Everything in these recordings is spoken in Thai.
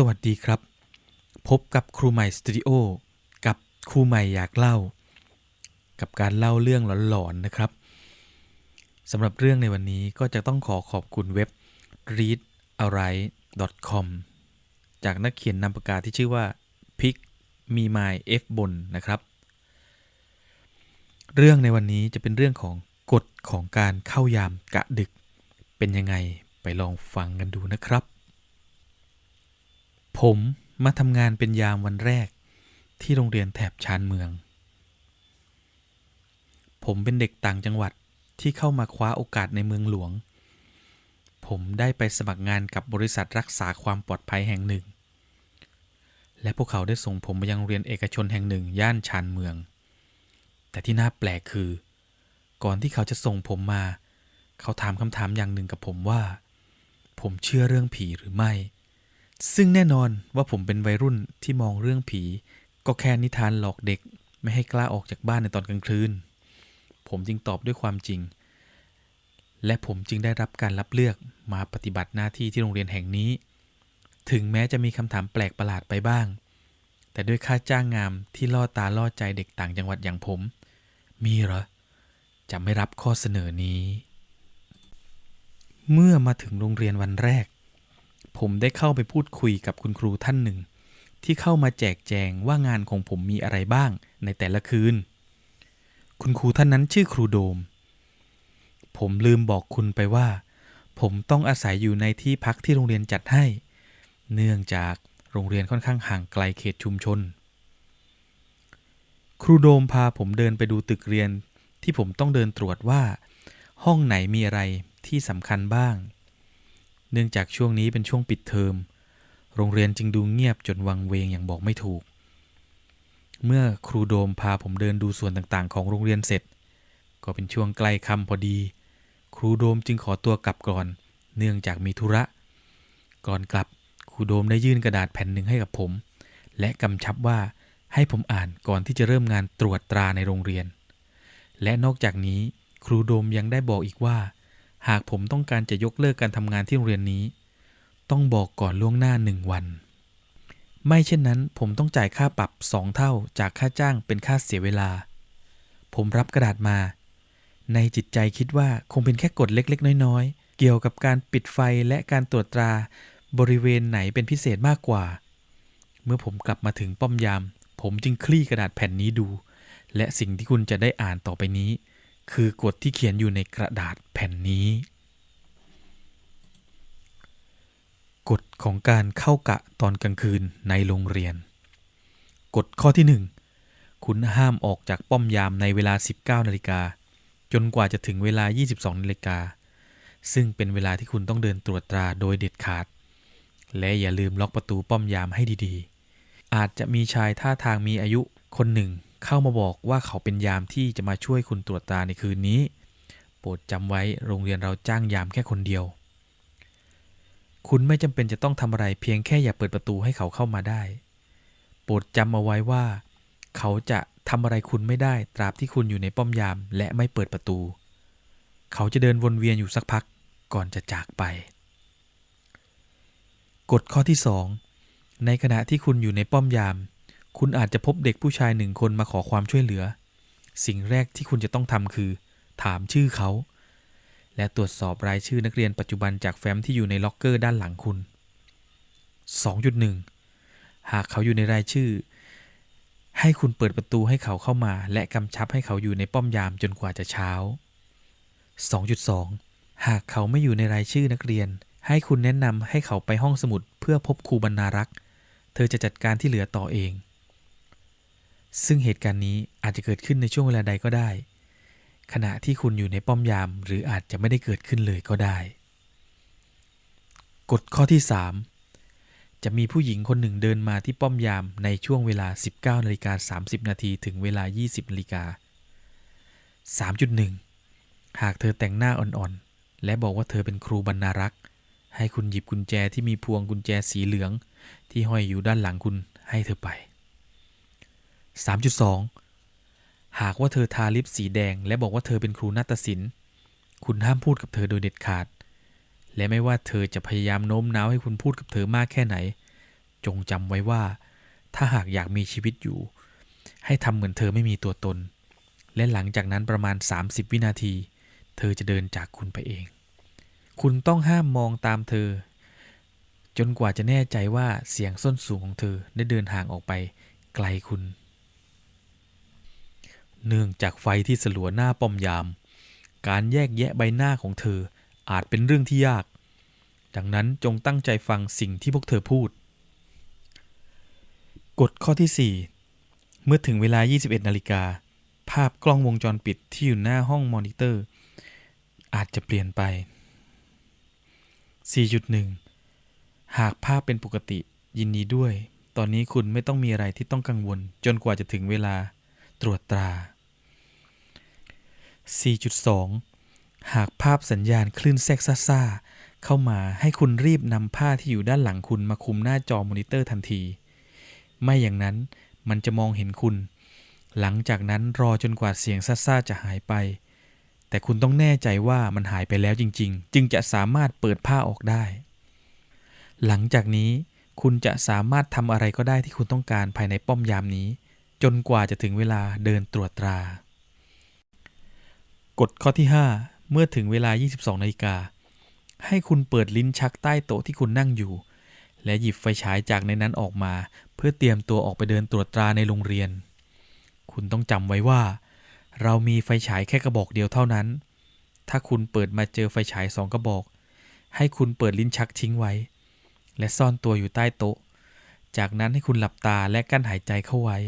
สวัสดีครับ พบกับครูใหม่สตูดิโอกับครูใหม่อยากเล่า กับการเล่าเรื่องหลอนๆนะครับสำหรับเรื่องในวันนี้ก็จะต้องขอขอบคุณเว็บ readalright.com จากนักเขียนนามปากกาที่ชื่อว่าพิกมีไม F บนนะครับ เรื่องในวันนี้จะเป็นเรื่องของกฎของการเข้ายามกะดึก เป็นยังไงไปลองฟังกันดูนะครับ ผมมาทำงานเป็นยามวันแรก ที่โรงเรียนแถบชานเมือง ผมเป็นเด็กต่างจังหวัดที่เข้ามาคว้าโอกาสในเมืองหลวง ผมได้ไปสมัครงานกับบริษัทรักษาความปลอดภัยแห่งหนึ่ง และพวกเขาได้ส่งผมมายังเรียนเอกชนแห่งหนึ่งย่านชานเมือง แต่ที่น่าแปลกคือ ก่อนที่เขาจะส่งผมมา เขาถามคำถามอย่างหนึ่งกับผมว่า ผมเชื่อเรื่องผีหรือไม่ ซึ่งแน่นอนว่าผมเป็นวัยรุ่นที่มองเรื่องผี ก็แค่นิทานหลอกเด็กไม่ให้กล้าออกจากบ้านในตอนกลางคืน ผมจึงตอบด้วยความจริง และผมจึงได้รับการรับเลือกมาปฏิบัติหน้าที่ที่โรงเรียนแห่งนี้ ถึงแม้จะมีคำถามแปลกประหลาดไปบ้าง แต่ด้วยค่าจ้างงามที่ล่อตาล่อใจเด็กต่างจังหวัดอย่างผม มีเหรอ จะไม่รับข้อเสนอนี้ เมื่อมาถึงโรงเรียนวันแรก ผมได้เข้าไปพูดคุยกับคุณครูท่านหนึ่ง ที่เข้ามาแจกแจงว่างานของผมมีอะไรบ้างในแต่ละคืน คุณครูท่านนั้นชื่อครูโดม ผมลืมบอกคุณไปว่า ผมต้องอาศัยอยู่ในที่พักที่โรงเรียนจัดให้ เนื่องจากโรงเรียนค่อนข้างห่างไกลเขตชุมชน ครูโดมพาผมเดินไปดูตึกเรียนที่ผมต้องเดินตรวจว่า ห้องไหนมีอะไรที่สำคัญบ้าง เนื่องจากช่วงนี้เป็นช่วงปิดเทอม โรงเรียนจึงดูเงียบจนวังเวงอย่างบอกไม่ถูก เมื่อครูโดมพาผมเดินดูส่วนต่างๆ ของโรงเรียนเสร็จ ก็เป็นช่วงใกล้ค่ำพอดี ครูโดมจึงขอตัวกลับก่อน เนื่องจากมีธุระ ก่อนกลับครูโดมได้ยื่นกระดาษแผ่นหนึ่งให้กับผม และกำชับว่าให้ผมอ่านก่อนที่จะเริ่มงานตรวจตราในโรงเรียน และนอกจากนี้ครูโดมยังได้บอกอีกว่า หากผมต้องการจะยกเลิกการทำงานที่โรงเรียนนี้ ต้องบอกก่อนล่วงหน้าหนึ่งวัน ไม่เช่นนั้นผมต้องจ่ายค่าปรับสองเท่าจากค่าจ้างเป็นค่าเสียเวลา ผมรับกระดาษมา ในจิตใจคิดว่าคงเป็นแค่กฎเล็กๆ น้อยๆ เกี่ยวกับการปิดไฟและการตรวจตราบริเวณไหนเป็นพิเศษมากกว่า เมื่อผมกลับมาถึงป้อมยาม ผมจึงคลี่กระดาษแผ่นนี้ดู และสิ่งที่คุณจะได้อ่านต่อไปนี้ คือกฎที่เขียนอยู่ในกระดาษแผ่นนี้ กฎของการเข้ากะตอนกลางคืนในโรงเรียน กฎข้อที่ 1 คุณห้ามออกจากป้อมยามในเวลา 19นาฬิกาจนกว่าจะถึงเวลา 22นาฬิกา ซึ่งเป็นเวลาที่คุณต้องเดินตรวจตราโดยเด็ดขาด และอย่าลืมล็อกประตูป้อมยามให้ดีๆ อาจจะมีชายท่าทางมีอายุคนหนึ่ง เข้ามาบอกว่าเขาเป็นยามที่จะมาช่วยคุณตรวจตาในคืนนี้ โปรดจำไว้โรงเรียนเราจ้างยามแค่คนเดียว คุณไม่จำเป็นจะต้องทำอะไรเพียงแค่อย่าเปิดประตูให้เขาเข้ามาได้ โปรดจำเอาไว้ว่า เขาจะทำอะไรคุณไม่ได้ตราบที่คุณอยู่ในป้อมยามและไม่เปิดประตู เขาจะเดินวนเวียนอยู่สักพักก่อนจะจากไป กฎข้อที่ 2 ในขณะที่คุณอยู่ในป้อมยาม คุณอาจจะพบเด็กผู้ชายหนึ่งคนมาขอความช่วยเหลือ สิ่งแรกที่คุณจะต้องทำคือ ถามชื่อเขา และตรวจสอบรายชื่อนักเรียนปัจจุบันจากแฟ้มที่อยู่ในล็อกเกอร์ด้านหลังคุณ 2.1 หากเขาอยู่ในรายชื่อ ให้คุณเปิดประตูให้เขาเข้ามา และกำชับให้เขาอยู่ในป้อมยามจนกว่าจะเช้า 2.2 หากเขาไม่อยู่ในรายชื่อนักเรียน ให้คุณแนะนำให้เขาไปห้องสมุดเพื่อพบครูบรรณารักษ์ เธอจะจัดการที่เหลือต่อเอง ซึ่งเหตุการณ์นี้อาจจะเกิดขึ้นในช่วงเวลาใดก็ได้ ขณะที่คุณอยู่ในป้อมยาม หรืออาจจะไม่ได้เกิดขึ้นเลยก็ได้ กฎข้อที่ 3 จะมีผู้หญิงคนหนึ่งเดินมาที่ป้อมยามในช่วงเวลา 19นาฬิกา30 นาทีถึงเวลา 20นาฬิกา3.1 หากเธอแต่งหน้าอ่อนๆ และบอกว่าเธอเป็นครูบรรณารักษ์ ให้คุณหยิบกุญแจที่มีพวงกุญแจสีเหลือง ที่ห้อยอยู่ด้านหลังคุณให้เธอไป 3.2 หากว่าเธอทาลิปสีแดง และบอกว่าเธอเป็นครูนาฏศิลป์คุณห้ามพูดกับเธอโดยเด็ดขาด และไม่ว่าเธอจะพยายามโน้มน้าวให้คุณพูดกับเธอมากแค่ไหน จงจำไว้ว่า ถ้าหากอยากมีชีวิตอยู่ ให้ทำเหมือนเธอไม่มีตัวตน และหลังจากนั้นประมาณ 30 วินาที เธอจะเดินจากคุณไปเอง คุณต้องห้ามมองตามเธอ จนกว่าจะแน่ใจว่าเสียงส้นสูงของเธอได้เดินห่างออกไปไกลคุณ เนื่องจากไฟที่สลัวหน้าป้อมยาม การแยกแยะใบหน้าของเธออาจเป็นเรื่องที่ยาก ดังนั้นจงตั้งใจฟังสิ่งที่พวกเธอพูด กฎข้อที่ 4 เมื่อถึงเวลา 21 นาฬิกา ภาพกล้องวงจรปิดที่อยู่หน้าห้องมอนิเตอร์ อาจจะเปลี่ยนไป 4.1 หากภาพเป็นปกติยินดีด้วย ตอนนี้คุณไม่ต้องมีอะไรที่ต้องกังวล จนกว่าจะถึงเวลา ตรวจตรา 4.2 หากภาพสัญญาณคลื่นแทรกซ่าเข้ามาให้คุณรีบนำผ้าที่อยู่ด้านหลังคุณมาคุมหน้าจอมอนิเตอร์ทันที ไม่อย่างนั้นมันจะมองเห็นคุณ หลังจากนั้นรอจนกว่าเสียงซ่าๆจะหายไป แต่คุณต้องแน่ใจว่ามันหายไปแล้วจริง ๆ จึงจะสามารถเปิดผ้าออกได้ หลังจากนี้คุณจะสามารถทำอะไรก็ได้ที่คุณต้องการภายในป้อมยามนี้ จนกว่าจะถึงเวลาเดินตรวจตรา กฎข้อที่ 5 เมื่อถึงเวลา 22นาฬิกา ให้คุณเปิดลิ้นชักใต้โต๊ะที่คุณนั่งอยู่ และหยิบไฟฉายจากในนั้นออกมา เพื่อเตรียมตัวออกไปเดินตรวจตราในโรงเรียน คุณต้องจำไว้ว่า เรามีไฟฉายแค่กระบอกเดียวเท่านั้น ถ้าคุณเปิดมาเจอไฟฉายสองกระบอก ให้คุณเปิดลิ้นชักทิ้งไว้ และซ่อนตัวอยู่ใต้โต๊ะ จากนั้นให้คุณหลับตาและกั้นหายใจเข้าไว้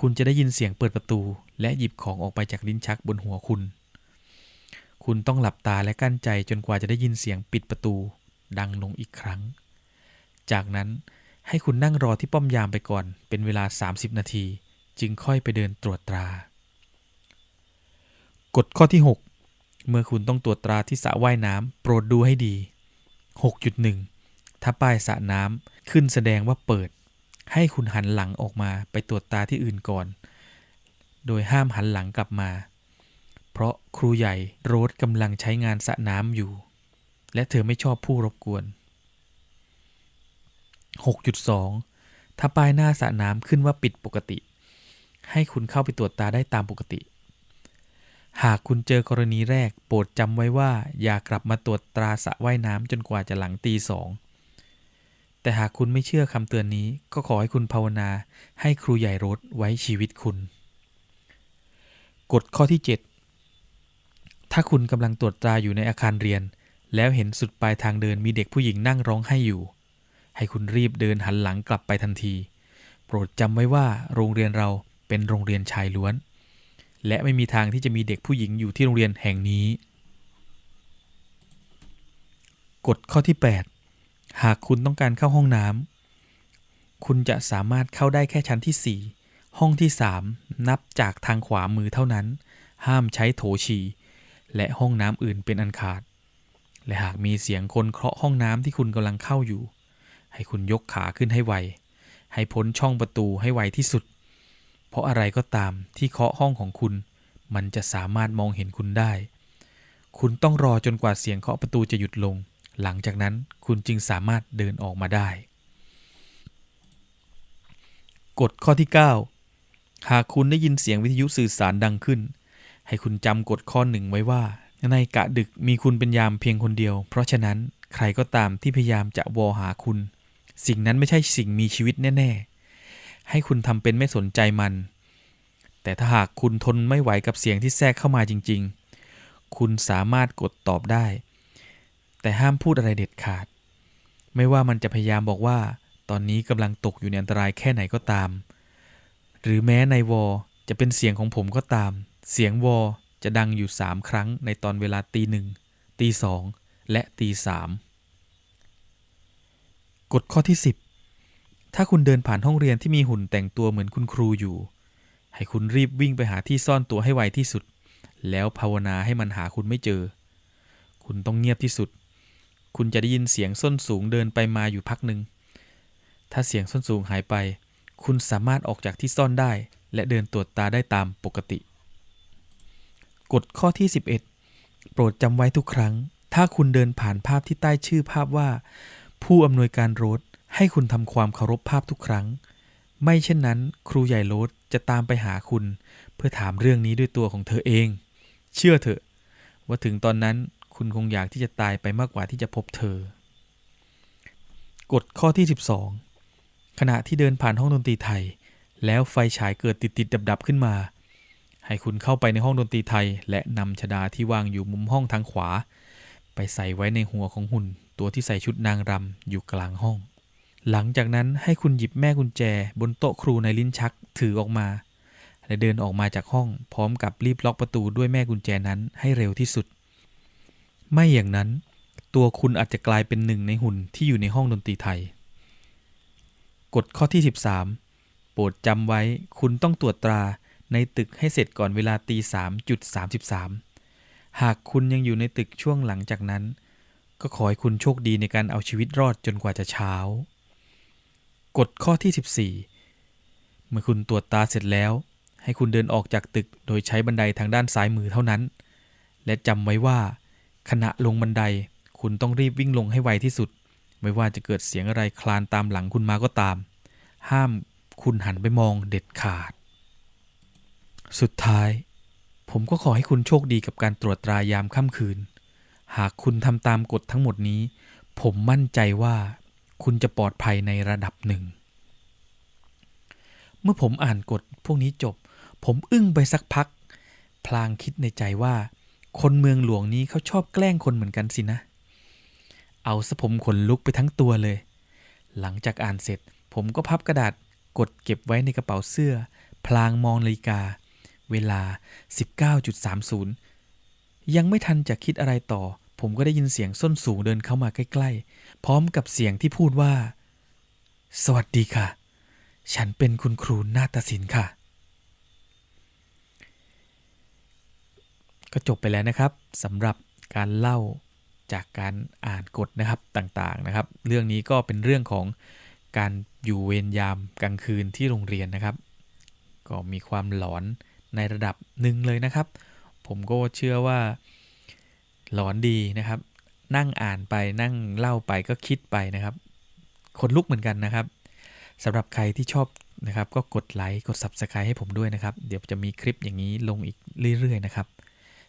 คุณจะได้ยินเสียงเปิดประตู และหยิบของออกไปจากลิ้นชักบนหัวคุณ คุณต้องหลับตาและกั้นใจจนกว่าจะได้ยินเสียงปิดประตู ดังลงอีกครั้ง จากนั้นให้คุณนั่งรอที่ป้อมยามไปก่อน เป็นเวลา 30 นาที จึงค่อยไปเดินตรวจตรา กฎข้อที่ 6 เมื่อคุณต้องตรวจตราที่สระว่ายน้ำโปรดดูให้ดี 6.1 ถ้าป้ายสระน้ำขึ้นแสดงว่าเปิด ให้คุณหันหลังออกมาไปตรวจตาที่อื่นก่อน โดยห้ามหันหลังกลับมา เพราะครูใหญ่โรสกำลังใช้งานสระน้ำอยู่ และเธอไม่ชอบผู้รบกวน 6.2 ถ้าป้ายหน้าสระน้ำขึ้นว่าปิดปกติ ให้คุณเข้าไปตรวจตาได้ตามปกติ หากคุณเจอกรณีแรกโปรดจำไว้ว่า อย่ากลับมาตรวจตราสระว่ายน้ำจนกว่าจะหลังตีสอง แต่หากคุณไม่เชื่อคำเตือนนี้ก็ขอให้คุณภาวนาให้ครูใหญ่รถไว้ชีวิตคุณ กฎข้อที่ 7 ถ้าคุณกำลังตรวจตราอยู่ในอาคารเรียน แล้วเห็นสุดปลายทางเดินมีเด็กผู้หญิงนั่งร้องไห้อยู่ ให้คุณรีบเดินหันหลังกลับไปทันที โปรดจำไว้ว่าโรงเรียนเราเป็นโรงเรียนชายล้วน และไม่มีทางที่จะมีเด็กผู้หญิงอยู่ที่โรงเรียนแห่งนี้ กฎข้อที่ 8 หากคุณต้องการเข้าห้องน้ำคุณจะสามารถเข้าได้แค่ชั้นที่ 4 ห้องที่ 3 นับจากทางขวามือเท่านั้น ห้ามใช้โถฉี่และห้องน้ำอื่นเป็นอันขาด และหากมีเสียงคนเคาะห้องน้ำที่คุณกำลังเข้าอยู่ ให้คุณยกขาขึ้นให้ไว ให้พ้นช่องประตูให้ไวที่สุด เพราะอะไรก็ตามที่เคาะห้องของคุณ มันจะสามารถมองเห็นคุณได้ คุณต้องรอจนกว่าเสียงเคาะประตูจะหยุดลง หลังจากนั้นคุณจึงสามารถเดินออกมาได้ กฎข้อที่ 9 หากคุณได้ยินเสียงวิทยุสื่อสารดังขึ้น ให้คุณจำกฎข้อหนึ่งไว้ว่า ในกะดึกมีคุณเป็นยามเพียงคนเดียว เพราะฉะนั้นใครก็ตามที่พยายามจะวอหาคุณ สิ่งนั้นไม่ใช่สิ่งมีชีวิตแน่ ๆ ให้คุณทำเป็นไม่สนใจมัน แต่ถ้าหากคุณทนไม่ไหวกับเสียงที่แทรกเข้ามาจริง ๆ คุณสามารถกดตอบได้ แต่ห้ามพูดอะไรเด็ดขาด ไม่ว่ามันจะพยายามบอกว่า ตอนนี้กำลังตกอยู่ในอันตรายแค่ไหนก็ตาม หรือแม้ในวอจะเป็นเสียงของผมก็ตาม เสียงวอจะดังอยู่3ครั้งในตอนเวลาตีหนึ่งตีสองและตีสามกฎข้อที่ 10 ถ้าคุณเดินผ่านห้องเรียนที่มีหุ่นแต่งตัวเหมือนคุณครูอยู่ ให้คุณรีบวิ่งไปหาที่ซ่อนตัวให้ไวที่สุด แล้วภาวนาให้มันหาคุณไม่เจอ คุณต้องเงียบที่สุด คุณจะได้ยินเสียงส้นสูงเดินไปมาอยู่พักหนึ่ง ถ้าเสียงส้นสูงหายไป คุณสามารถออกจากที่ซ่อนได้ และเดินตรวจตาได้ตามปกติ กฎข้อที่ 11 โปรดจำไว้ทุกครั้ง ถ้าคุณเดินผ่านภาพที่ใต้ชื่อภาพว่า ผู้อำนวยการโรดให้ให้คุณทำความเคารพภาพทุกครั้ง ไม่เช่นนั้น ครูใหญ่โรสจะตามไปหาคุณ เพื่อถามเรื่องนี้ด้วยตัวของเธอเอง เชื่อเถอะ ว่าถึงตอนนั้น คุณคงอยากที่จะตายไปมากกว่าที่จะพบเธอ กฎข้อที่ 12 ขณะที่เดินผ่านห้องดนตรีไทย แล้วไฟฉายเกิดติดติดดับดับๆขึ้นมา ให้คุณเข้าไปในห้องดนตรีไทย และนำชดาที่วางอยู่มุมห้องทางขวา ไปใส่ไว้ในหัวของหุ่น ตัวที่ใส่ชุดนางรำอยู่กลางห้อง หลังจากนั้นให้คุณหยิบแม่กุญแจ บนโต๊ะครูในลิ้นชักถือออกมาและเดินออกมาจากห้องพร้อมกับรีบล็อกประตูด้วยแม่กุญแจนั้นให้เร็วที่สุด ไม่อย่างนั้น ตัวคุณอาจจะกลายเป็นหนึ่งในหุ่นที่อยู่ในห้องดนตรีไทย กฎข้อที่ 13 โปรดจำไว้คุณต้องตรวจตราในตึกให้เสร็จก่อนเวลาตีสามจุดสามสิบสามหากคุณยังอยู่ในตึกช่วงหลังจากนั้น ก็ขอให้คุณโชคดีในการเอาชีวิตรอดจนกว่าจะเช้า กฎข้อที่ 14 เมื่อคุณตรวจตาเสร็จแล้ว ให้คุณเดินออกจากตึกโดยใช้บันไดทางด้านซ้ายมือเท่านั้น และจำไว้ว่า ขณะลงบันได คุณต้องรีบวิ่งลงให้ไวที่สุด ไม่ว่าจะเกิดเสียงอะไรคลานตามหลังคุณมาก็ตาม ห้ามคุณหันไปมองเด็ดขาด สุดท้าย ผมก็ขอให้คุณโชคดีกับการตรวจตรายามค่ำคืน หากคุณทำตามกฎทั้งหมดนี้ ผมมั่นใจว่า คุณจะปลอดภัยในระดับหนึ่ง เมื่อผมอ่านกฎพวกนี้จบ ผมอึ้งไปสักพัก พลางคิดในใจว่า คนเมืองหลวงนี้เขาชอบแกล้งคนเหมือนกันสินะ เอาซะผมขนลุกไปทั้งตัวเลย หลังจากอ่านเสร็จ ผมก็พับกระดาษกดเก็บไว้ในกระเป๋าเสื้อ พลางมองนาฬิกา เวลา 19.30 ยังไม่ทันจะคิดอะไรต่อ ผมก็ได้ยินเสียงส้นสูงเดินเข้ามาใกล้ๆ พร้อมกับเสียงที่พูดว่า สวัสดีค่ะ ฉันเป็นคุณครูนาฏศิลป์ค่ะ ก็จบไปแล้วนะครับสำหรับการเล่าจากการอ่านกฎนะครับต่างๆนะครับ เรื่องนี้ก็เป็นเรื่องของการอยู่เวรยามกลางคืนที่โรงเรียนนะครับ ก็มีความหลอนในระดับหนึ่งเลยนะครับ ผมก็เชื่อว่าหลอนดีนะครับ นั่งอ่านไปนั่งเล่าไปก็คิดไปนะครับคนลุกเหมือนกันนะครับสำหรับใครที่ชอบนะครับ ก็กดไลค์กด Subscribe ให้ผมด้วยนะครับ เดี๋ยวจะมีคลิปอย่างนี้ลงอีกเรื่อยๆนะครับ